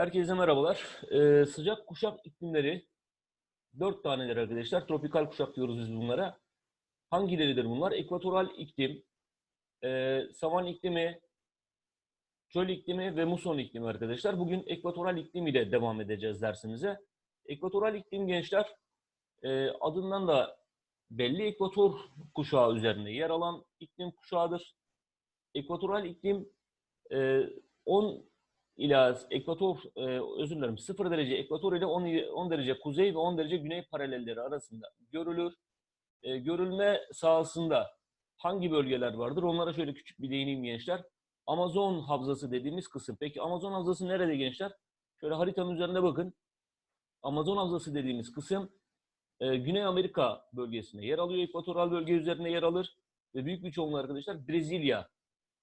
Herkese merhabalar. Ee, sıcak kuşak iklimleri dört tanedir arkadaşlar. Tropikal kuşak diyoruz biz bunlara. Hangileridir bunlar? Ekvatoral iklim, e, savan iklimi, çöl iklimi ve muson iklimi arkadaşlar. Bugün ekvatoral iklim ile devam edeceğiz dersimize. Ekvatoral iklim gençler e, adından da belli ekvator kuşağı üzerinde yer alan iklim kuşağıdır. Ekvatoral iklim e, 10 ila ekvator, e, özür dilerim 0 derece ekvator ile 10, i- 10 derece kuzey ve 10 derece güney paralelleri arasında görülür. E, görülme sahasında hangi bölgeler vardır? Onlara şöyle küçük bir değineyim gençler. Amazon havzası dediğimiz kısım. Peki Amazon havzası nerede gençler? Şöyle haritanın üzerine bakın. Amazon havzası dediğimiz kısım e, Güney Amerika bölgesinde yer alıyor. Ekvatoral bölge üzerine yer alır. Ve büyük bir çoğunluğu arkadaşlar Brezilya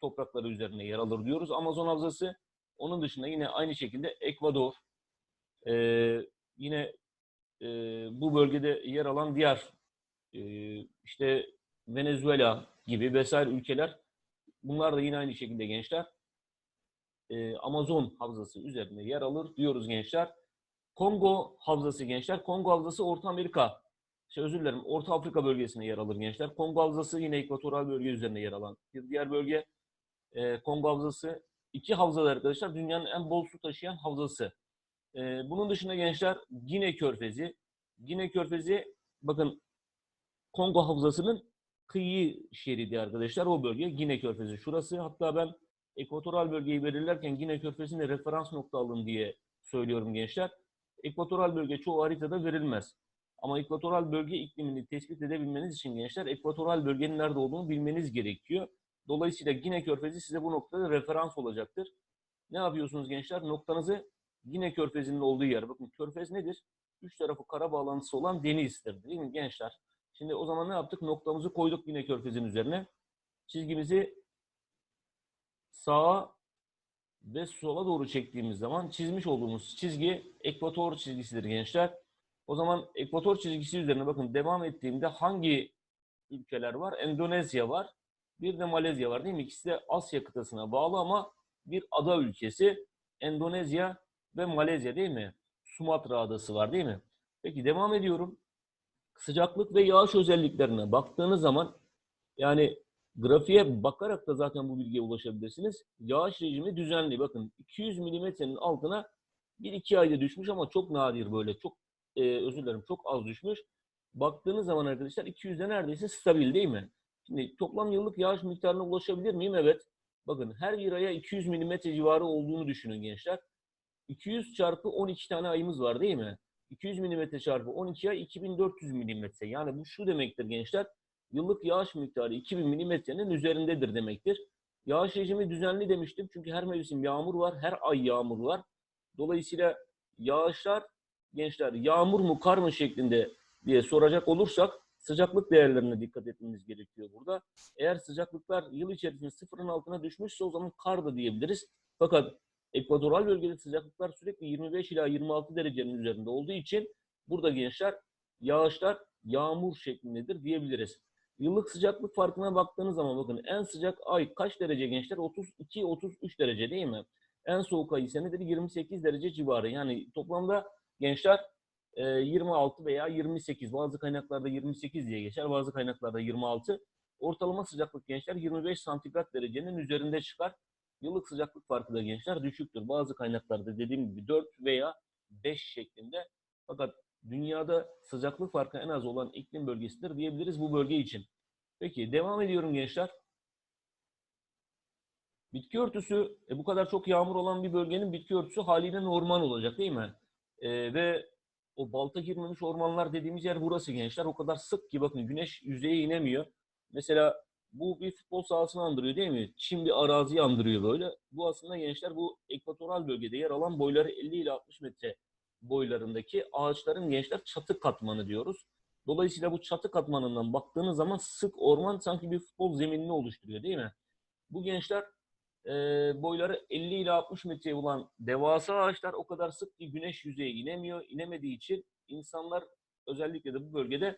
toprakları üzerine yer alır diyoruz. Amazon havzası onun dışında yine aynı şekilde Ekvador, eee, yine eee, bu bölgede yer alan diğer eee, işte Venezuela gibi vesaire ülkeler bunlar da yine aynı şekilde gençler eee, Amazon havzası üzerinde yer alır diyoruz gençler. Kongo havzası gençler. Kongo havzası Orta Amerika, şey özür dilerim Orta Afrika bölgesine yer alır gençler. Kongo havzası yine ekvatoral bölge üzerinde yer alan bir diğer bölge. Eee, Kongo havzası iki havzalar arkadaşlar dünyanın en bol su taşıyan havzası. Ee, bunun dışında gençler Gine Körfezi. Gine Körfezi bakın Kongo havzasının kıyı şeridi arkadaşlar o bölge Gine Körfezi. Şurası hatta ben ekvatoral bölgeyi belirlerken Gine Körfezi'ne referans nokta alın diye söylüyorum gençler. Ekvatoral bölge çoğu haritada verilmez. Ama ekvatoral bölge iklimini tespit edebilmeniz için gençler ekvatoral bölgenin nerede olduğunu bilmeniz gerekiyor. Dolayısıyla Gine Körfezi size bu noktada referans olacaktır. Ne yapıyorsunuz gençler? Noktanızı Gine Körfezi'nin olduğu yer. Bakın Körfez nedir? Üç tarafı kara bağlantısı olan denizdir. Değil mi gençler? Şimdi o zaman ne yaptık? Noktamızı koyduk Gine Körfezi'nin üzerine. Çizgimizi sağa ve sola doğru çektiğimiz zaman çizmiş olduğumuz çizgi ekvator çizgisidir gençler. O zaman ekvator çizgisi üzerine bakın devam ettiğimde hangi ülkeler var? Endonezya var. Bir de Malezya var değil mi? İkisi de Asya kıtasına bağlı ama bir ada ülkesi. Endonezya ve Malezya değil mi? Sumatra adası var değil mi? Peki devam ediyorum. Sıcaklık ve yağış özelliklerine baktığınız zaman yani grafiğe bakarak da zaten bu bilgiye ulaşabilirsiniz. Yağış rejimi düzenli. Bakın 200 milimetrenin altına 1-2 ayda düşmüş ama çok nadir böyle. Çok e, özür dilerim çok az düşmüş. Baktığınız zaman arkadaşlar 200'de neredeyse stabil değil mi? Şimdi toplam yıllık yağış miktarına ulaşabilir miyim? Evet. Bakın her bir aya 200 milimetre civarı olduğunu düşünün gençler. 200 çarpı 12 tane ayımız var değil mi? 200 milimetre çarpı 12 ay 2400 milimetre. Yani bu şu demektir gençler. Yıllık yağış miktarı 2000 milimetrenin üzerindedir demektir. Yağış rejimi düzenli demiştim. Çünkü her mevsim yağmur var. Her ay yağmur var. Dolayısıyla yağışlar gençler yağmur mu kar mı şeklinde diye soracak olursak sıcaklık değerlerine dikkat etmemiz gerekiyor burada. Eğer sıcaklıklar yıl içerisinde sıfırın altına düşmüşse o zaman kar da diyebiliriz. Fakat ekvatoral bölgede sıcaklıklar sürekli 25 ila 26 derecenin üzerinde olduğu için burada gençler yağışlar yağmur şeklindedir diyebiliriz. Yıllık sıcaklık farkına baktığınız zaman bakın en sıcak ay kaç derece gençler? 32-33 derece değil mi? En soğuk ay ise nedir? 28 derece civarı. Yani toplamda gençler 26 veya 28. Bazı kaynaklarda 28 diye geçer. Bazı kaynaklarda 26. Ortalama sıcaklık gençler 25 santigrat derecenin üzerinde çıkar. Yıllık sıcaklık farkı da gençler düşüktür. Bazı kaynaklarda dediğim gibi 4 veya 5 şeklinde. Fakat dünyada sıcaklık farkı en az olan iklim bölgesidir diyebiliriz bu bölge için. Peki devam ediyorum gençler. Bitki örtüsü, e, bu kadar çok yağmur olan bir bölgenin bitki örtüsü haliyle normal olacak değil mi? E, ve o balta girmemiş ormanlar dediğimiz yer burası gençler. O kadar sık ki bakın güneş yüzeye inemiyor. Mesela bu bir futbol sahasını andırıyor değil mi? Çim bir araziyi andırıyor böyle. Bu aslında gençler bu ekvatoral bölgede yer alan boyları 50 ile 60 metre boylarındaki ağaçların gençler çatı katmanı diyoruz. Dolayısıyla bu çatı katmanından baktığınız zaman sık orman sanki bir futbol zeminini oluşturuyor değil mi? Bu gençler boyları 50 ile 60 metreye olan devasa ağaçlar o kadar sık ki güneş yüzeye inemiyor. İnemediği için insanlar özellikle de bu bölgede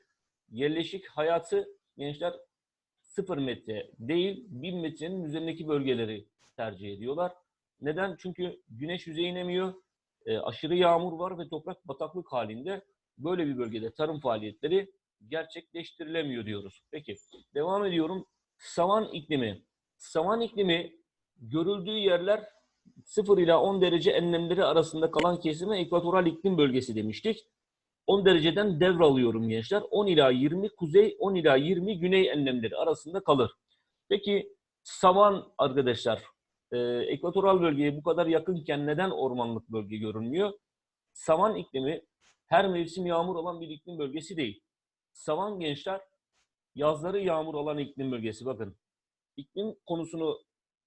yerleşik hayatı gençler 0 metre değil 1000 metrenin üzerindeki bölgeleri tercih ediyorlar. Neden? Çünkü güneş yüzeye inemiyor. e, aşırı yağmur var ve toprak bataklık halinde böyle bir bölgede tarım faaliyetleri gerçekleştirilemiyor diyoruz. Peki devam ediyorum. Savan iklimi. Savan iklimi görüldüğü yerler 0 ila 10 derece enlemleri arasında kalan kesime ekvatoral iklim bölgesi demiştik. 10 dereceden devralıyorum gençler. 10 ila 20 kuzey, 10 ila 20 güney enlemleri arasında kalır. Peki savan arkadaşlar, e, ekvatoral bölgeye bu kadar yakınken neden ormanlık bölge görünmüyor? Savan iklimi her mevsim yağmur olan bir iklim bölgesi değil. Savan gençler yazları yağmur olan iklim bölgesi. Bakın iklim konusunu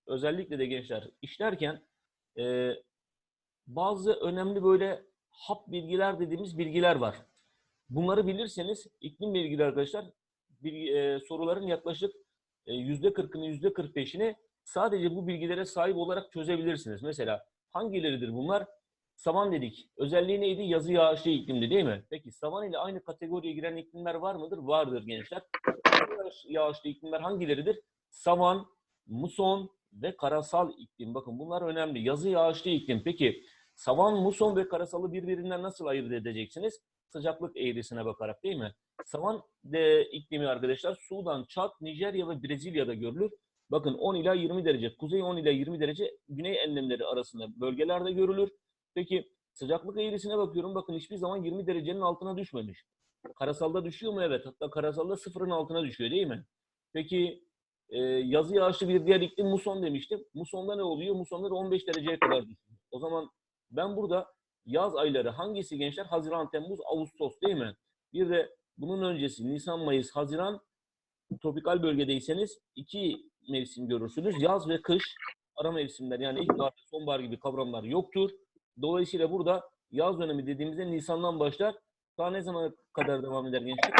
özellikle de gençler işlerken e, bazı önemli böyle hap bilgiler dediğimiz bilgiler var. Bunları bilirseniz iklim bilgileri arkadaşlar bilgi, e, soruların yaklaşık e, %40'ını %45'ini sadece bu bilgilere sahip olarak çözebilirsiniz. Mesela hangileridir bunlar? Savan dedik. Özelliği neydi? Yazı yağışlı iklimdi değil mi? Peki savan ile aynı kategoriye giren iklimler var mıdır? Vardır gençler. Yağışlı iklimler hangileridir? Savan, muson ve karasal iklim. Bakın bunlar önemli. Yazı yağışlı iklim. Peki savan, muson ve karasalı birbirinden nasıl ayırt edeceksiniz? Sıcaklık eğrisine bakarak değil mi? Savan de iklimi arkadaşlar Sudan, Çat, Nijerya ve Brezilya'da görülür. Bakın 10 ila 20 derece, kuzey 10 ila 20 derece güney enlemleri arasında bölgelerde görülür. Peki sıcaklık eğrisine bakıyorum. Bakın hiçbir zaman 20 derecenin altına düşmemiş. Karasalda düşüyor mu? Evet. Hatta karasalda sıfırın altına düşüyor değil mi? Peki e, yazı yağışlı bir diğer iklim muson demiştim. Musonda ne oluyor? Musonlar 15 dereceye kadar düşüyor. O zaman ben burada yaz ayları hangisi gençler? Haziran, Temmuz, Ağustos değil mi? Bir de bunun öncesi Nisan, Mayıs, Haziran tropikal bölgedeyseniz iki mevsim görürsünüz. Yaz ve kış ara mevsimler yani ilkbahar, sonbahar gibi kavramlar yoktur. Dolayısıyla burada yaz dönemi dediğimizde Nisan'dan başlar. Daha ne zamana kadar devam eder gençler?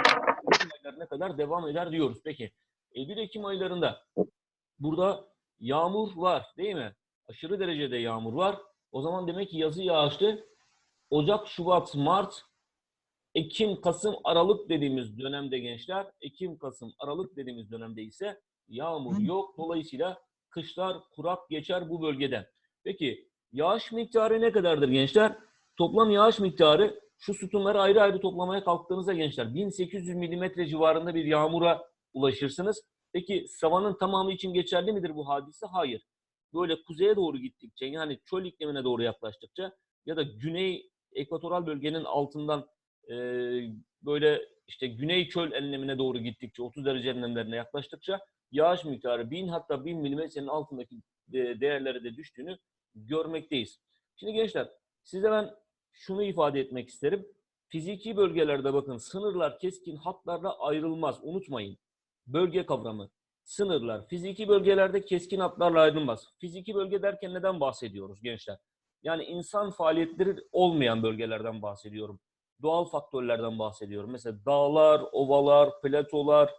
Ekim aylarına kadar devam eder diyoruz. Peki Eylül-Ekim aylarında burada yağmur var değil mi? Aşırı derecede yağmur var. O zaman demek ki yazı yağışlı. Ocak, Şubat, Mart, Ekim, Kasım, Aralık dediğimiz dönemde gençler, Ekim, Kasım, Aralık dediğimiz dönemde ise yağmur yok. Dolayısıyla kışlar kurak geçer bu bölgede. Peki yağış miktarı ne kadardır gençler? Toplam yağış miktarı şu sütunları ayrı ayrı toplamaya kalktığınızda gençler 1800 milimetre civarında bir yağmura ulaşırsınız. Peki savanın tamamı için geçerli midir bu hadise? Hayır. Böyle kuzeye doğru gittikçe yani çöl iklimine doğru yaklaştıkça ya da güney ekvatoral bölgenin altından e, böyle işte güney çöl enlemine doğru gittikçe 30 derece enlemlerine yaklaştıkça yağış miktarı 1000 hatta 1000 milimetrenin altındaki de- değerlere de düştüğünü görmekteyiz. Şimdi gençler size ben şunu ifade etmek isterim. Fiziki bölgelerde bakın sınırlar keskin hatlarla ayrılmaz. Unutmayın. Bölge kavramı. Sınırlar fiziki bölgelerde keskin hatlarla ayrılmaz. Fiziki bölge derken neden bahsediyoruz gençler? Yani insan faaliyetleri olmayan bölgelerden bahsediyorum. Doğal faktörlerden bahsediyorum. Mesela dağlar, ovalar, platolar,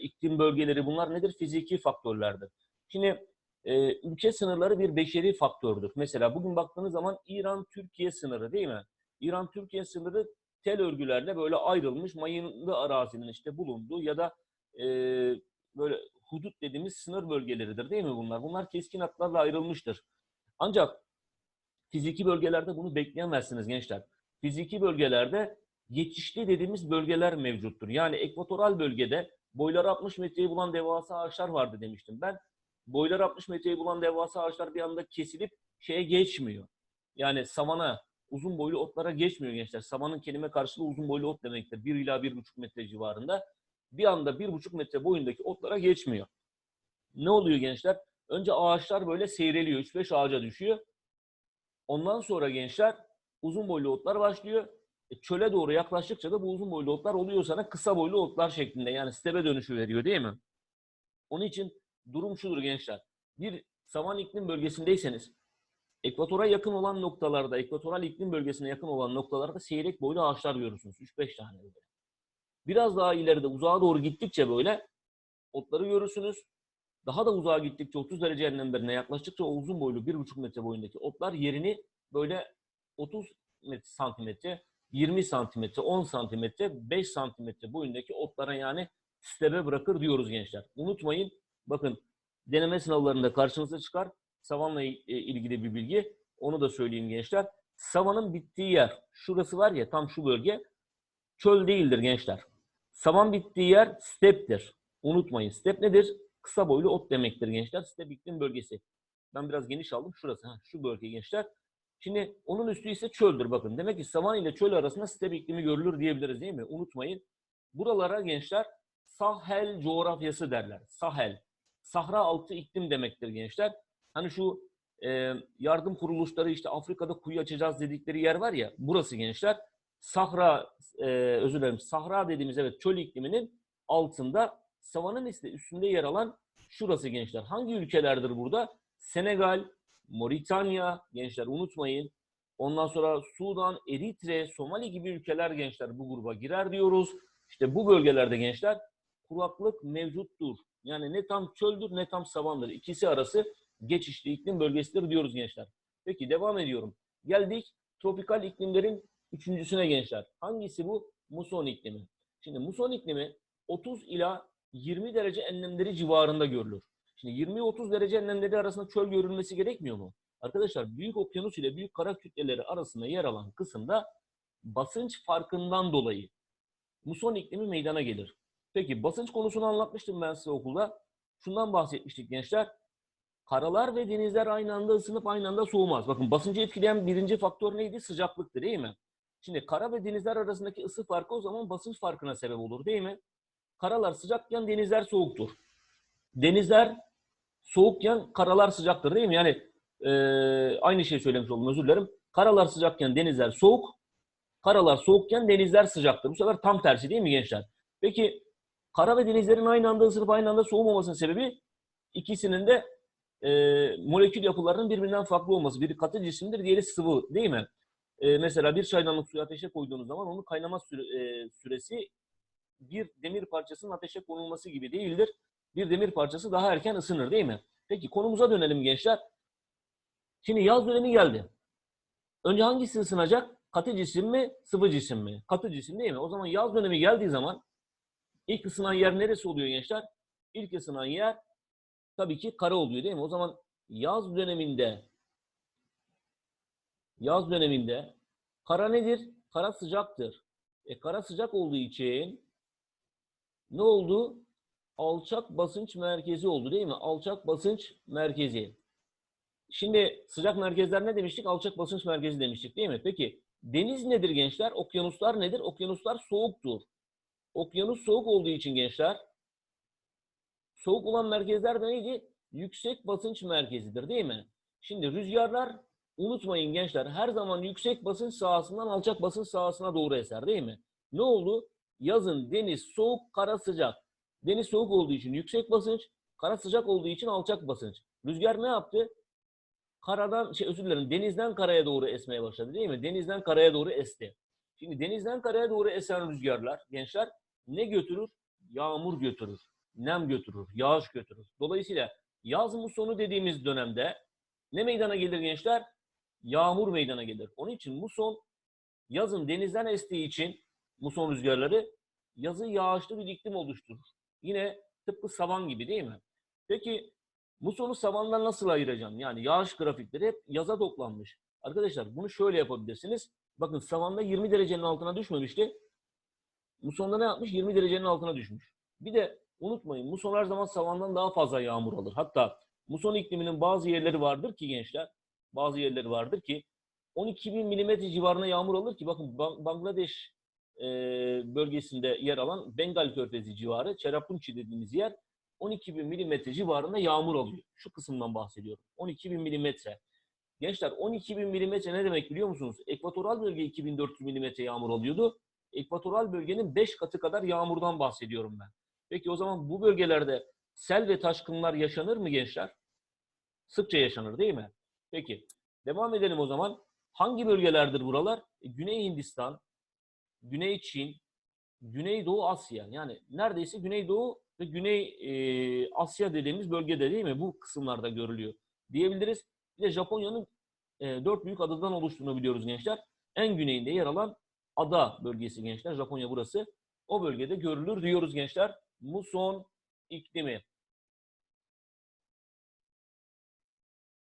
iklim bölgeleri bunlar nedir? Fiziki faktörlerdir. Şimdi e, ülke sınırları bir beşeri faktördür. Mesela bugün baktığınız zaman İran-Türkiye sınırı değil mi? İran-Türkiye sınırı tel örgülerle böyle ayrılmış mayınlı arazinin işte bulunduğu ya da e, böyle hudut dediğimiz sınır bölgeleridir değil mi bunlar? Bunlar keskin hatlarla ayrılmıştır. Ancak fiziki bölgelerde bunu bekleyemezsiniz gençler. Fiziki bölgelerde geçişli dediğimiz bölgeler mevcuttur. Yani ekvatoral bölgede boyları 60 metreyi bulan devasa ağaçlar vardı demiştim. Ben boyları 60 metreyi bulan devasa ağaçlar bir anda kesilip şeye geçmiyor. Yani savana, uzun boylu otlara geçmiyor gençler. Savanın kelime karşılığı uzun boylu ot demektir. 1 ila 1,5 metre civarında. Bir anda 1,5 metre boyundaki otlara geçmiyor. Ne oluyor gençler? Önce ağaçlar böyle seyreliyor. 3-5 ağaca düşüyor. Ondan sonra gençler uzun boylu otlar başlıyor. E, çöle doğru yaklaştıkça da bu uzun boylu otlar oluyor sana kısa boylu otlar şeklinde. Yani stebe dönüşü veriyor değil mi? Onun için durum şudur gençler. Bir savan iklim bölgesindeyseniz ekvatora yakın olan noktalarda, ekvatoral iklim bölgesine yakın olan noktalarda seyrek boylu ağaçlar görürsünüz. 3-5 tane böyle. Biraz daha ileride uzağa doğru gittikçe böyle otları görürsünüz. Daha da uzağa gittikçe 30 derece enlemlerine yaklaştıkça o uzun boylu 1,5 metre boyundaki otlar yerini böyle 30 met- santimetre, 20 santimetre, 10 santimetre, 5 santimetre boyundaki otlara yani stebe bırakır diyoruz gençler. Unutmayın bakın deneme sınavlarında karşınıza çıkar. Savanla e, ilgili bir bilgi. Onu da söyleyeyim gençler. savanın bittiği yer, şurası var ya tam şu bölge, çöl değildir gençler. Savan bittiği yer steptir. Unutmayın. Step nedir? Kısa boylu ot demektir gençler. Step iklim bölgesi. Ben biraz geniş aldım. Şurası. Ha, şu bölge gençler. Şimdi onun üstü ise çöldür bakın. Demek ki savan ile çöl arasında step iklimi görülür diyebiliriz değil mi? Unutmayın. Buralara gençler Sahel coğrafyası derler. Sahel. Sahra altı iklim demektir gençler. Hani şu e, yardım kuruluşları işte Afrika'da kuyu açacağız dedikleri yer var ya burası gençler. Sahra e, özür dilerim Sahra dediğimiz evet çöl ikliminin altında savanın ise üstünde yer alan şurası gençler. Hangi ülkelerdir burada? Senegal, Moritanya gençler unutmayın. Ondan sonra Sudan, Eritre, Somali gibi ülkeler gençler bu gruba girer diyoruz. İşte bu bölgelerde gençler kuraklık mevcuttur. Yani ne tam çöldür ne tam savandır. İkisi arası geçişli iklim bölgesidir diyoruz gençler. Peki devam ediyorum. Geldik tropikal iklimlerin üçüncüsüne gençler. Hangisi bu? Muson iklimi. Şimdi muson iklimi 30 ila 20 derece enlemleri civarında görülür. Şimdi 20-30 derece enlemleri arasında çöl görülmesi gerekmiyor mu? Arkadaşlar büyük okyanus ile büyük kara kütleleri arasında yer alan kısımda basınç farkından dolayı muson iklimi meydana gelir. Peki basınç konusunu anlatmıştım ben size okulda. Şundan bahsetmiştik gençler. Karalar ve denizler aynı anda ısınıp aynı anda soğumaz. Bakın basıncı etkileyen birinci faktör neydi? Sıcaklıktı değil mi? Şimdi kara ve denizler arasındaki ısı farkı o zaman basınç farkına sebep olur değil mi? Karalar sıcakken denizler soğuktur. Denizler soğukken karalar sıcaktır değil mi? Yani e, aynı şey söylemiş oldum özür dilerim. Karalar sıcakken denizler soğuk, karalar soğukken denizler sıcaktır. Bu sefer tam tersi değil mi gençler? Peki kara ve denizlerin aynı anda ısınıp aynı anda soğumamasının sebebi ikisinin de e, molekül yapılarının birbirinden farklı olması. Biri katı cisimdir, diğeri sıvı değil mi? E, mesela bir çaydanlık suyu ateşe koyduğunuz zaman onun kaynama süre, e, süresi bir demir parçasının ateşe konulması gibi değildir. Bir demir parçası daha erken ısınır değil mi? Peki konumuza dönelim gençler. Şimdi yaz dönemi geldi. Önce hangisi ısınacak? Katı cisim mi, sıvı cisim mi? Katı cisim değil mi? O zaman yaz dönemi geldiği zaman ilk ısınan yer neresi oluyor gençler? İlk ısınan yer tabii ki kara oluyor değil mi? O zaman yaz döneminde yaz döneminde kara nedir? Kara sıcaktır. E kara sıcak olduğu için ne oldu? Alçak basınç merkezi oldu değil mi? Alçak basınç merkezi. Şimdi sıcak merkezler ne demiştik? Alçak basınç merkezi demiştik değil mi? Peki deniz nedir gençler? Okyanuslar nedir? Okyanuslar soğuktur. Okyanus soğuk olduğu için gençler soğuk olan merkezler de neydi? Yüksek basınç merkezidir değil mi? Şimdi rüzgarlar unutmayın gençler her zaman yüksek basınç sahasından alçak basınç sahasına doğru eser değil mi? Ne oldu? Yazın deniz soğuk, kara sıcak. Deniz soğuk olduğu için yüksek basınç, kara sıcak olduğu için alçak basınç. Rüzgar ne yaptı? Karadan, şey özür dilerim, denizden karaya doğru esmeye başladı değil mi? Denizden karaya doğru esti. Şimdi denizden karaya doğru esen rüzgarlar, gençler ne götürür? Yağmur götürür, nem götürür, yağış götürür. Dolayısıyla yaz musonu dediğimiz dönemde ne meydana gelir gençler? Yağmur meydana gelir. Onun için muson yazın denizden estiği için muson rüzgarları yazı yağışlı bir iklim oluşturur. Yine tıpkı savan gibi değil mi? Peki musonu savandan nasıl ayıracağım? Yani yağış grafikleri hep yaza toplanmış. Arkadaşlar bunu şöyle yapabilirsiniz. Bakın savanda 20 derecenin altına düşmemişti. Musonda ne yapmış? 20 derecenin altına düşmüş. Bir de unutmayın muson her zaman savandan daha fazla yağmur alır. Hatta muson ikliminin bazı yerleri vardır ki gençler, bazı yerleri vardır ki 12 bin milimetre civarına yağmur alır ki bakın Bangladeş e, bölgesinde yer alan Bengal Körfezi civarı, Çerapunçi dediğimiz yer 12 bin milimetre civarında yağmur alıyor. Şu kısımdan bahsediyorum. 12 bin milimetre. Gençler 12 bin milimetre ne demek biliyor musunuz? Ekvatoral bölge 2400 milimetre yağmur alıyordu. Ekvatoral bölgenin 5 katı kadar yağmurdan bahsediyorum ben. Peki o zaman bu bölgelerde sel ve taşkınlar yaşanır mı gençler? Sıkça yaşanır değil mi? Peki devam edelim o zaman. Hangi bölgelerdir buralar? E, Güney Hindistan, Güney Çin, Güneydoğu Asya. Yani neredeyse Güneydoğu ve Güney e, Asya dediğimiz bölgede değil mi? Bu kısımlarda görülüyor diyebiliriz. Bir de Japonya'nın e, dört büyük adadan oluştuğunu biliyoruz gençler. En güneyinde yer alan ada bölgesi gençler. Japonya burası. O bölgede görülür diyoruz gençler. Muson iklimi.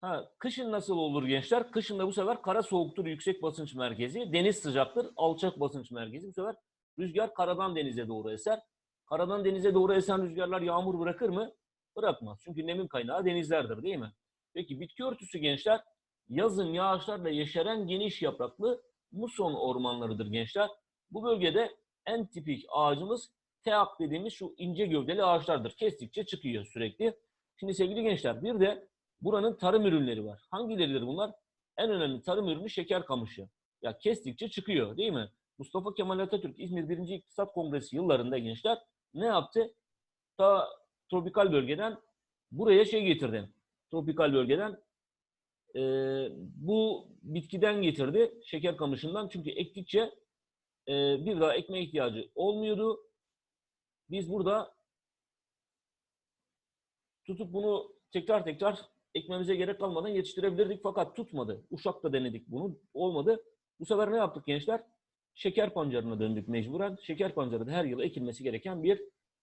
Ha, kışın nasıl olur gençler? Kışın da bu sefer kara soğuktur, yüksek basınç merkezi. Deniz sıcaktır, alçak basınç merkezi. Bu sefer rüzgar karadan denize doğru eser. Karadan denize doğru esen rüzgarlar yağmur bırakır mı? Bırakmaz. Çünkü nemin kaynağı denizlerdir değil mi? Peki bitki örtüsü gençler yazın yağışlarla yeşeren geniş yapraklı muson ormanlarıdır gençler. Bu bölgede en tipik ağacımız teak dediğimiz şu ince gövdeli ağaçlardır. Kestikçe çıkıyor sürekli. Şimdi sevgili gençler bir de buranın tarım ürünleri var. Hangileridir bunlar? En önemli tarım ürünü şeker kamışı. Ya kestikçe çıkıyor değil mi? Mustafa Kemal Atatürk İzmir 1. İktisat Kongresi yıllarında gençler ne yaptı? Ta tropikal bölgeden buraya şey getirdi. Tropikal bölgeden e, bu bitkiden getirdi. Şeker kamışından. Çünkü ektikçe e, bir daha ekme ihtiyacı olmuyordu. Biz burada tutup bunu tekrar tekrar ekmemize gerek kalmadan yetiştirebilirdik fakat tutmadı. Uşak'ta denedik bunu. Olmadı. Bu sefer ne yaptık gençler? Şeker pancarına döndük mecburen. Şeker pancarı da her yıl ekilmesi gereken bir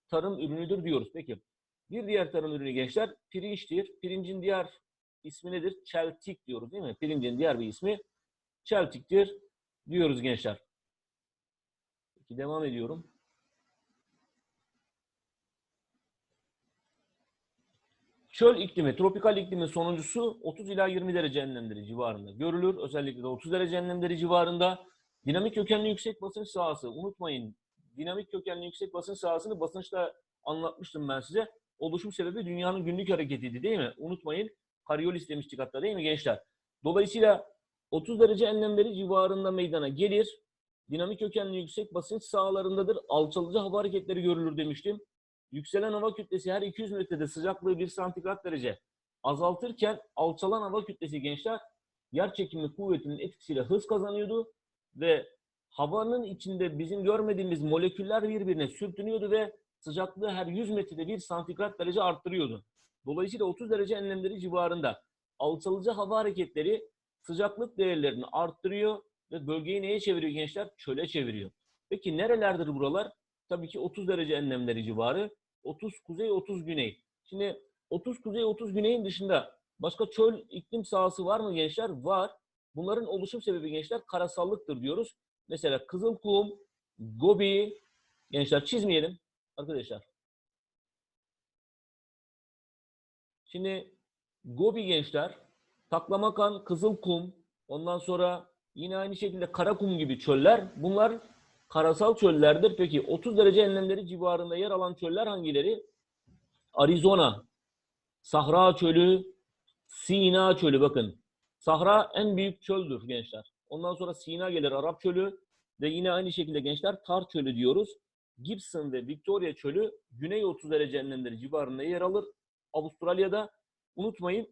tarım ürünüdür diyoruz. Peki bir diğer tarım ürünü gençler pirinçtir. Pirincin diğer ismi nedir? Çeltik diyoruz değil mi? Pirincin diğer bir ismi çeltiktir diyoruz gençler. Peki devam ediyorum. Çöl iklimi, tropikal iklimin sonuncusu 30 ila 20 derece enlemleri civarında görülür. Özellikle de 30 derece enlemleri civarında. Dinamik kökenli yüksek basınç sahası. Unutmayın, dinamik kökenli yüksek basınç sahasını basınçta anlatmıştım ben size. Oluşum sebebi dünyanın günlük hareketiydi değil mi? Unutmayın, Coriolis demiştik hatta değil mi gençler? Dolayısıyla 30 derece enlemleri civarında meydana gelir. Dinamik kökenli yüksek basınç sahalarındadır. Alçalıcı hava hareketleri görülür demiştim. Yükselen hava kütlesi her 200 metrede sıcaklığı 1 santigrat derece azaltırken alçalan hava kütlesi gençler yer çekimi kuvvetinin etkisiyle hız kazanıyordu ve havanın içinde bizim görmediğimiz moleküller birbirine sürtünüyordu ve sıcaklığı her 100 metrede 1 santigrat derece arttırıyordu. Dolayısıyla 30 derece enlemleri civarında alçalıcı hava hareketleri sıcaklık değerlerini arttırıyor ve bölgeyi neye çeviriyor gençler? Çöle çeviriyor. Peki nerelerdir buralar? Tabii ki 30 derece enlemleri civarı. 30 kuzey, 30 güney. Şimdi 30 kuzey, 30 güneyin dışında başka çöl iklim sahası var mı gençler? Var. Bunların oluşum sebebi gençler karasallıktır diyoruz. Mesela Kızılkum, Gobi, gençler çizmeyelim arkadaşlar. Şimdi Gobi gençler, Taklamakan, Kızılkum, ondan sonra yine aynı şekilde Karakum gibi çöller. Bunlar karasal çöllerdir. Peki 30 derece enlemleri civarında yer alan çöller hangileri? Arizona, Sahra Çölü, Sina Çölü bakın. Sahra en büyük çöldür gençler. Ondan sonra Sina gelir Arap Çölü ve yine aynı şekilde gençler Tar Çölü diyoruz. Gibson ve Victoria Çölü güney 30 derece enlemleri civarında yer alır. Avustralya'da unutmayın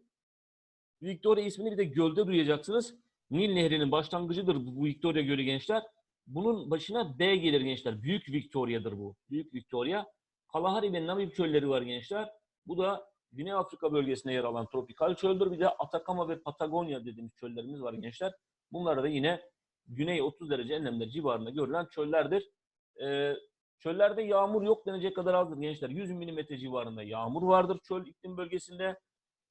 Victoria ismini bir de gölde duyacaksınız. Nil Nehri'nin başlangıcıdır bu Victoria Gölü gençler. Bunun başına B gelir gençler. Büyük Victoria'dır bu. Büyük Victoria. Kalahari ve Namib çölleri var gençler. Bu da Güney Afrika bölgesinde yer alan tropikal çöldür. Bir de Atakama ve Patagonya dediğimiz çöllerimiz var gençler. Bunlar da yine güney 30 derece enlemleri civarında görülen çöllerdir. Ee, çöllerde yağmur yok denecek kadar azdır gençler. 100 milimetre civarında yağmur vardır çöl iklim bölgesinde.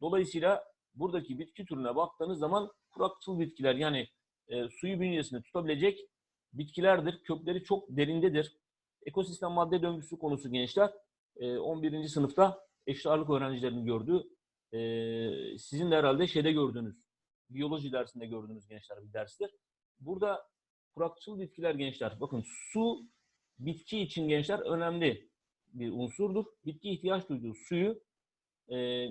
Dolayısıyla buradaki bitki türüne baktığınız zaman kurakçıl bitkiler yani e, suyu bünyesinde tutabilecek bitkilerdir. Kökleri çok derindedir. Ekosistem madde döngüsü konusu gençler. E, 11. sınıfta eşit ağırlık öğrencilerinin gördüğü, e, sizin de herhalde şeyde gördüğünüz, biyoloji dersinde gördüğünüz gençler bir derstir. Burada kurakçıl bitkiler gençler. Bakın su bitki için gençler önemli bir unsurdur. Bitki ihtiyaç duyduğu suyu e,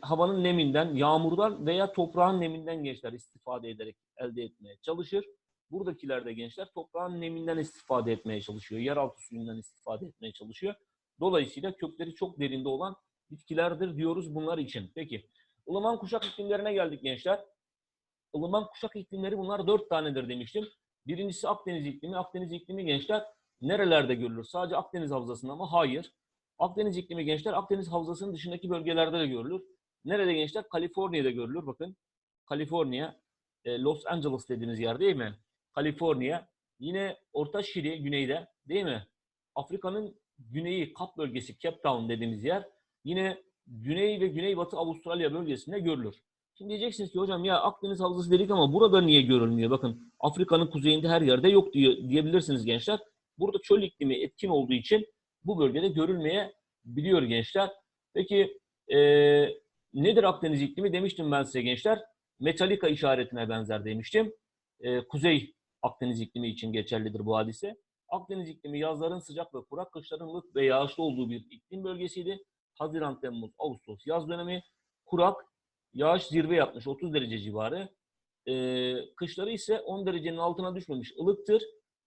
havanın neminden, yağmurdan veya toprağın neminden gençler istifade ederek elde etmeye çalışır. Buradakiler de gençler toprağın neminden istifade etmeye çalışıyor. Yeraltı suyundan istifade etmeye çalışıyor. Dolayısıyla kökleri çok derinde olan bitkilerdir diyoruz bunlar için. Peki, ılıman kuşak iklimlerine geldik gençler. Ilıman kuşak iklimleri bunlar dört tanedir demiştim. Birincisi Akdeniz iklimi. Akdeniz iklimi gençler nerelerde görülür? Sadece Akdeniz havzasında mı? Hayır. Akdeniz iklimi gençler Akdeniz havzasının dışındaki bölgelerde de görülür. Nerede gençler? Kaliforniya'da görülür. Bakın Kaliforniya, e, Los Angeles dediğimiz yer değil mi? Kaliforniya. Yine Orta Şili güneyde değil mi? Afrika'nın güneyi Kap bölgesi Cape Town dediğimiz yer. Yine Güney ve Güneybatı Avustralya bölgesinde görülür. Şimdi diyeceksiniz ki hocam ya Akdeniz havzası dedik ama burada niye görülmüyor? Bakın Afrika'nın kuzeyinde her yerde yok diye, diyebilirsiniz gençler. Burada çöl iklimi etkin olduğu için bu bölgede görülmeyebiliyor gençler. Peki eee, nedir Akdeniz iklimi demiştim ben size gençler. Metalika işaretine benzer demiştim. Eee, Kuzey Akdeniz iklimi için geçerlidir bu hadise. Akdeniz iklimi yazların sıcak ve kurak, kışların ılık ve yağışlı olduğu bir iklim bölgesiydi. Haziran, Temmuz, Ağustos yaz dönemi kurak, yağış zirve yapmış 30 derece civarı. Ee, kışları ise 10 derecenin altına düşmemiş ılıktır.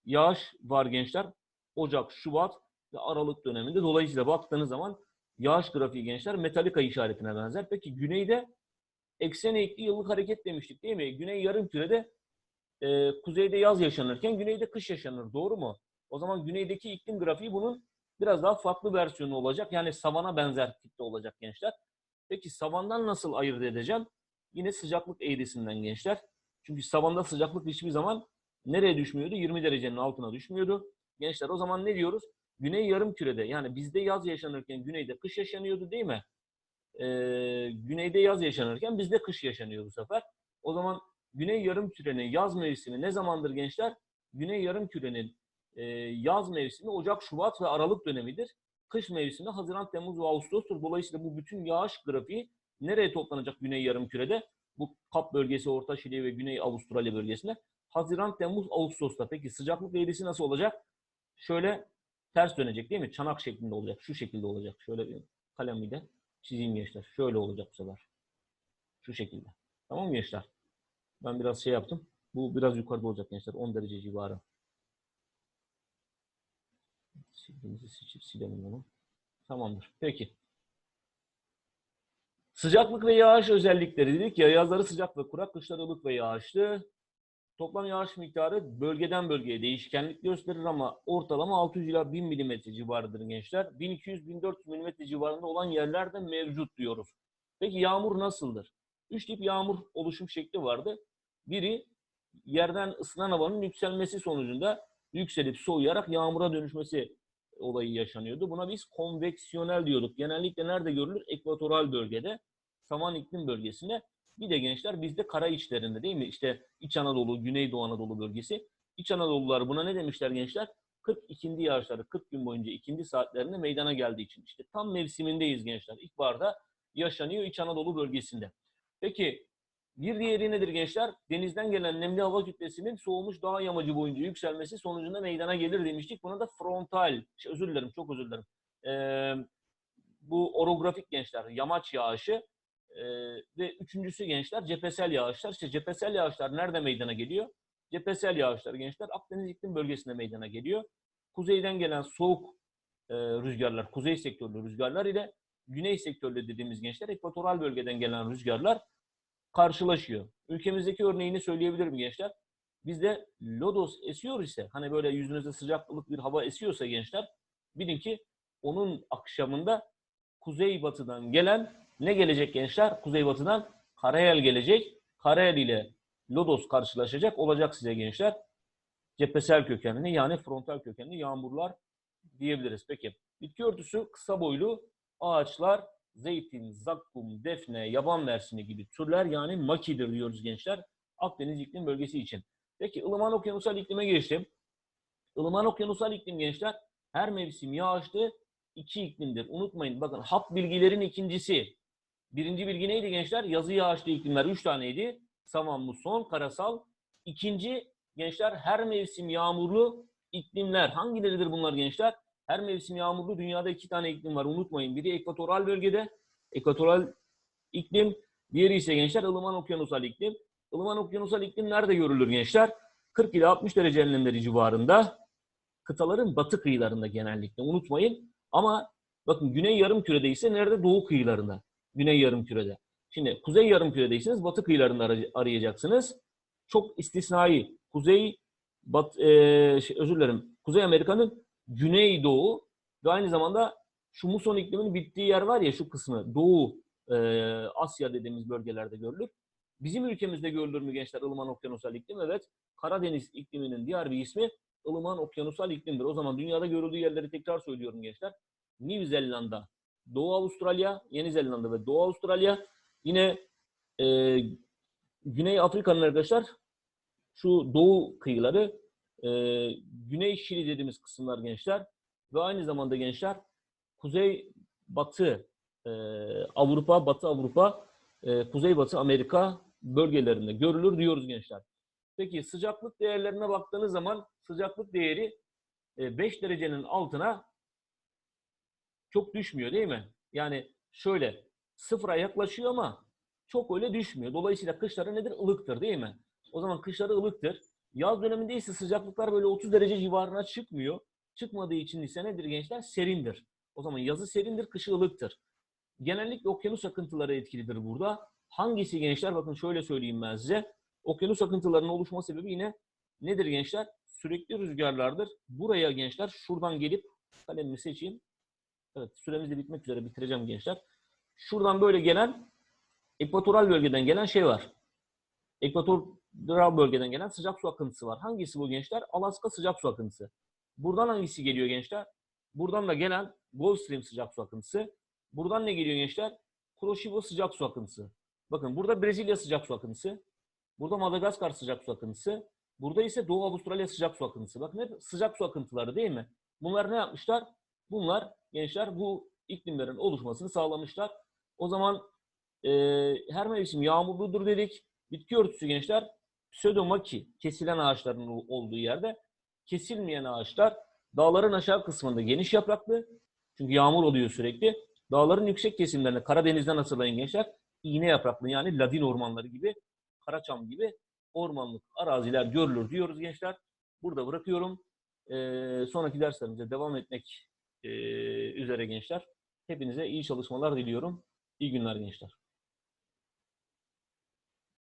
Yağış var gençler. Ocak, Şubat ve Aralık döneminde. Dolayısıyla baktığınız zaman yağış grafiği gençler metalika işaretine benzer. Peki güneyde eksen eğikli yıllık hareket demiştik değil mi? Güney yarım kürede e, kuzeyde yaz yaşanırken güneyde kış yaşanır. Doğru mu? O zaman güneydeki iklim grafiği bunun biraz daha farklı versiyonu olacak. Yani savana benzer tipte olacak gençler. Peki savandan nasıl ayırt edeceğim? Yine sıcaklık eğrisinden gençler. Çünkü savanda sıcaklık hiçbir zaman nereye düşmüyordu? 20 derecenin altına düşmüyordu. Gençler o zaman ne diyoruz? Güney yarım kürede yani bizde yaz yaşanırken güneyde kış yaşanıyordu değil mi? Ee, güneyde yaz yaşanırken bizde kış yaşanıyor bu sefer. O zaman Güney yarım kürenin yaz mevsimi ne zamandır gençler? Güney yarım kürenin e, yaz mevsimi Ocak, Şubat ve Aralık dönemidir. Kış mevsimi Haziran, Temmuz ve Ağustos'tur. Dolayısıyla bu bütün yağış grafiği nereye toplanacak Güney yarım kürede? Bu Kap bölgesi, Orta Şili ve Güney Avustralya bölgesine. Haziran, Temmuz, Ağustos'ta. Peki sıcaklık eğrisi nasıl olacak? Şöyle ters dönecek değil mi? Çanak şeklinde olacak. Şu şekilde olacak. Şöyle bir kalemiyle çizeyim gençler. Şöyle olacak bu sefer. Şu şekilde. Tamam mı gençler? Ben biraz şey yaptım. Bu biraz yukarıda olacak gençler. 10 derece civarı. Sildiğimizi seçip silelim bunu. Tamamdır. Peki. Sıcaklık ve yağış özellikleri dedik ya. Yazları sıcak ve kurak, kışları ılık ve yağışlı. Toplam yağış miktarı bölgeden bölgeye değişkenlik gösterir ama ortalama 600 ila 1000 mm civarıdır gençler. 1200-1400 mm civarında olan yerler de mevcut diyoruz. Peki yağmur nasıldır? Üç tip yağmur oluşum şekli vardı. Biri yerden ısınan havanın yükselmesi sonucunda yükselip soğuyarak yağmura dönüşmesi olayı yaşanıyordu. Buna biz konveksiyonel diyorduk. Genellikle nerede görülür? Ekvatoral bölgede, saman iklim bölgesinde. Bir de gençler bizde kara içlerinde değil mi? İşte İç Anadolu, Güneydoğu Anadolu bölgesi. İç Anadolular buna ne demişler gençler? 40 ikindi yağışları 40 gün boyunca ikindi saatlerinde meydana geldiği için. İşte tam mevsimindeyiz gençler. İlkbaharda yaşanıyor İç Anadolu bölgesinde. Peki bir diğeri nedir gençler? Denizden gelen nemli hava kütlesinin soğumuş dağ yamacı boyunca yükselmesi sonucunda meydana gelir demiştik. Buna da frontal, şey, özür dilerim çok özür dilerim. Ee, bu orografik gençler, yamaç yağışı ee, ve üçüncüsü gençler cephesel yağışlar. İşte cephesel yağışlar nerede meydana geliyor? Cephesel yağışlar gençler Akdeniz iklim bölgesinde meydana geliyor. Kuzeyden gelen soğuk e, rüzgarlar, kuzey sektörlü rüzgarlar ile güney sektörlü dediğimiz gençler ekvatoral bölgeden gelen rüzgarlar karşılaşıyor. Ülkemizdeki örneğini söyleyebilirim gençler. Bizde lodos esiyor ise hani böyle yüzünüzde sıcaklık bir hava esiyorsa gençler bilin ki onun akşamında kuzeybatıdan gelen ne gelecek gençler? Kuzeybatıdan karayel gelecek. Karayel ile lodos karşılaşacak olacak size gençler. Cephesel kökenli yani frontal kökenli yağmurlar diyebiliriz. Peki bitki örtüsü kısa boylu ağaçlar zeytin, zakkum, defne, yaban mersini gibi türler yani makidir diyoruz gençler Akdeniz iklim bölgesi için. Peki ılıman okyanusal iklime geçtim. Ilıman okyanusal iklim gençler her mevsim yağışlı iki iklimdir. Unutmayın bakın hap bilgilerin ikincisi. Birinci bilgi neydi gençler? Yazı yağışlı iklimler üç taneydi. Saman, muson, karasal. İkinci gençler her mevsim yağmurlu iklimler. Hangileridir bunlar gençler? Her mevsim yağmurlu dünyada iki tane iklim var. Unutmayın. Biri ekvatoral bölgede. Ekvatoral iklim. Diğeri ise gençler ılıman okyanusal iklim. Ilıman okyanusal iklim nerede görülür gençler? 40 ila 60 derece enlemleri civarında. Kıtaların batı kıyılarında genellikle. Unutmayın. Ama bakın güney yarım kürede ise nerede? Doğu kıyılarında. Güney yarım kürede. Şimdi kuzey yarım küredeyseniz batı kıyılarında arayacaksınız. Çok istisnai. Kuzey, bat, e, şey, özür dilerim. Kuzey Amerika'nın güneydoğu ve aynı zamanda şu muson ikliminin bittiği yer var ya şu kısmı Doğu e, Asya dediğimiz bölgelerde görülür. Bizim ülkemizde görülür mü gençler ılıman okyanusal iklim? Evet. Karadeniz ikliminin diğer bir ismi ılıman okyanusal iklimdir. O zaman dünyada görüldüğü yerleri tekrar söylüyorum gençler. New Zelanda, Doğu Avustralya, Yeni Zelanda ve Doğu Avustralya. Yine e, Güney Afrika'nın arkadaşlar şu doğu kıyıları e, Güney Şili dediğimiz kısımlar gençler ve aynı zamanda gençler Kuzey Batı e, Avrupa, Batı Avrupa, e, Kuzey Batı Amerika bölgelerinde görülür diyoruz gençler. Peki sıcaklık değerlerine baktığınız zaman sıcaklık değeri 5 derecenin altına çok düşmüyor değil mi? Yani şöyle sıfıra yaklaşıyor ama çok öyle düşmüyor. Dolayısıyla kışları nedir? Ilıktır değil mi? O zaman kışları ılıktır. Yaz döneminde ise sıcaklıklar böyle 30 derece civarına çıkmıyor. Çıkmadığı için ise nedir gençler? Serindir. O zaman yazı serindir, kışı ılıktır. Genellikle okyanus akıntıları etkilidir burada. Hangisi gençler? Bakın şöyle söyleyeyim ben size. Okyanus akıntılarının oluşma sebebi yine nedir gençler? Sürekli rüzgarlardır. Buraya gençler şuradan gelip kalemimi seçeyim. Evet süremiz de bitmek üzere bitireceğim gençler. Şuradan böyle gelen ekvatoral bölgeden gelen şey var. Ekvatoral bölgeden gelen sıcak su akıntısı var. Hangisi bu gençler? Alaska sıcak su akıntısı. Buradan hangisi geliyor gençler? Buradan da gelen Gulf Stream sıcak su akıntısı. Buradan ne geliyor gençler? Kuroshiba sıcak su akıntısı. Bakın burada Brezilya sıcak su akıntısı. Burada Madagaskar sıcak su akıntısı. Burada ise Doğu Avustralya sıcak su akıntısı. Bakın hep sıcak su akıntıları değil mi? Bunlar ne yapmışlar? Bunlar gençler bu iklimlerin oluşmasını sağlamışlar. O zaman e, her mevsim yağmurludur dedik. Bitki örtüsü gençler pseudomaki kesilen ağaçların olduğu yerde kesilmeyen ağaçlar dağların aşağı kısmında geniş yapraklı. Çünkü yağmur oluyor sürekli. Dağların yüksek kesimlerinde Karadeniz'den hatırlayın gençler iğne yapraklı yani ladin ormanları gibi Karaçam gibi ormanlık araziler görülür diyoruz gençler. Burada bırakıyorum. Ee, sonraki derslerimize devam etmek e, üzere gençler. Hepinize iyi çalışmalar diliyorum. İyi günler gençler.